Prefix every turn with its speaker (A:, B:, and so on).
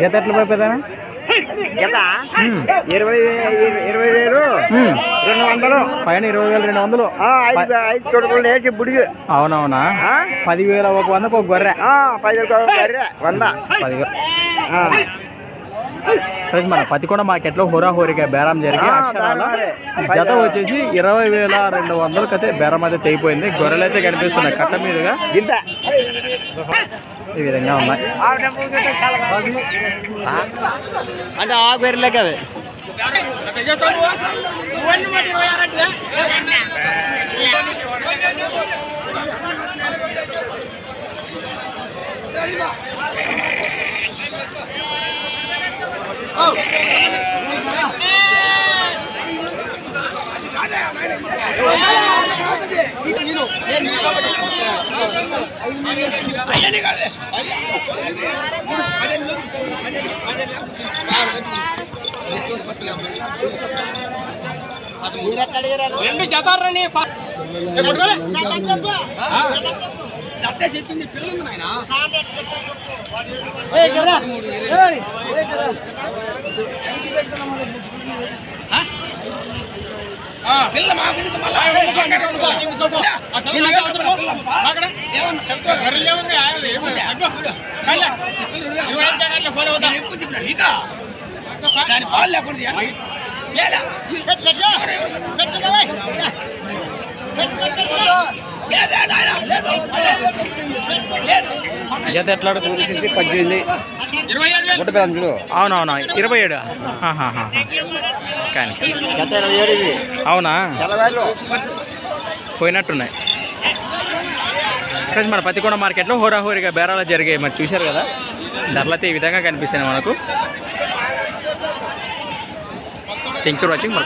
A: జత ఎట్లా పడిపోతా
B: జత ఇరవై ఇరవై వేలు రెండు వందలు.
A: పైన ఇరవై వేలు రెండు వందలు.
B: ఐదు తొడుగులు వేసి బుడిగి.
A: అవునవునా? పదివేల ఒక వందకు ఒక గొర్రె.
B: ఆ, పది రూపాయలు బర్రె, వంద.
A: పదివేలు. ఫ్రెండ్స్ మన పతికొండ మార్కెట్లో హోరా హోరిగా బేరం జరిగి
B: ఆ,
A: అక్షరాల జత వచ్చేసి ఇరవై వేల రెండు వందలకి అయితే బేరం అయితే తెగిపోయింది. గొర్రెలు అయితే కనిపిస్తున్నాయి కట్ట మీదుగా. ఈ విధంగా ఉన్నాయి.
B: అంటే ఆ బెర్రెలకి అవి.
C: او او او او జతారని చెప్పింది పిల్లలు నాయన పిల్ల మాకు? దాని పాలు లేకుండా. లేదా?
A: జత ఎట్లా
B: పద్దెనిమిది.
A: అవునవునా ఇరవై ఏడు. కానీ. అవునా? పోయినట్టున్నాయి. ఫ్రెండ్స్ మన పతికొండ మార్కెట్లో హోరాహోరీగా బేరాలు జరిగాయి. మరి చూశారు కదా? ధరలు అయితే ఈ విధంగా కనిపిస్తున్నాయి మనకు. థ్యాంక్స్ ఫర్ వాచింగ్ మరి